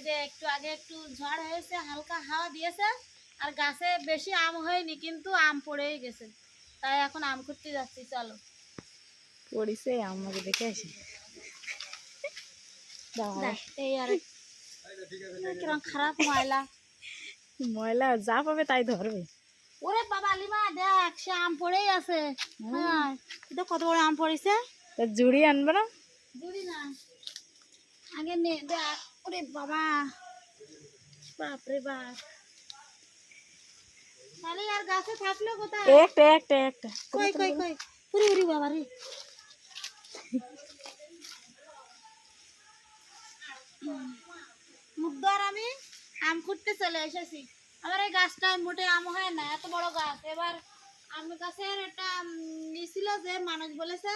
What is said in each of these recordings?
এই যে একটু আগে একটু ঝড় হয়েছে হালকা হাওয়া দিয়েছে আর গাছে বেশি আম হয়নি কিন্তু আম পড়েই গেছে। তাই এখন আম খুঁজতে যাচ্ছি চলো। পড়িছে আমাকে দেখে আসি। এই আর কিরম খারাপ ময়লা। ময়লা যা পাবে তাই ধরবে। ওরে বাবা লিমা দেখ সে আম পড়েই আছে। হ্যাঁ এটা কত বড় আম পড়েছে। জুড়ি আনবে না? জুড়ি না। আগে নে দেখ। ওরে বাবা। বাপরে বাপ। তাহলে আর গাছে থাকল কোথায়? একটা একটা একটা। কই কই কই? উরি উরি বাবা রে। মুগ্ধ আর আমি আম খুঁড়তে চলে এসেছি। আমার এই গাছটায় মোটে আম হয় না এত বড় গাছ। এবার আম গাছের একটা নিছিল যে মানুষ বলেছে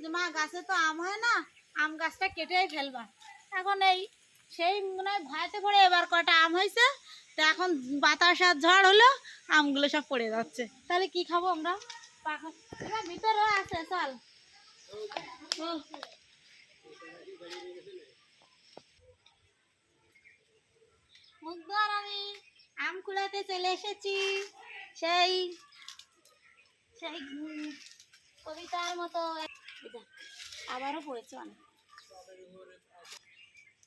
যে মা গাছে তো আম হয় না আম গাছটা কেটেই ফেলবা। এখন এই সেই মনে হয় ভয়তে পড়ে এবার কটা আম হয়েছে, তো এখন বাতাস আর ঝড় হলো, আমগুলো সব পড়ে যাচ্ছে। তাহলে কি খাব আমরা? ভিতরে আছে, চল। আর আমি আম কুড়াতে চলে এসেছি। সেই সেই কবিতার মতো আবারও পড়েছে অনেক।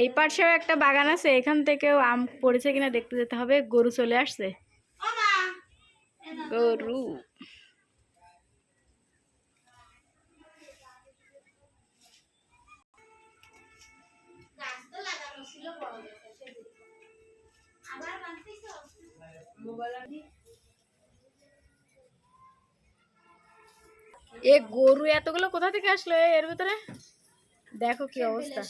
এই পাশেও একটা বাগান আছে, এখান থেকেও আম পড়েছে কিনা দেখতে যেতে হবে গরু চলে আসছে। গরু? এ গরু এতগুলো কোথা থেকে আসলো এর ভিতরে দেখো কি অবস্থা।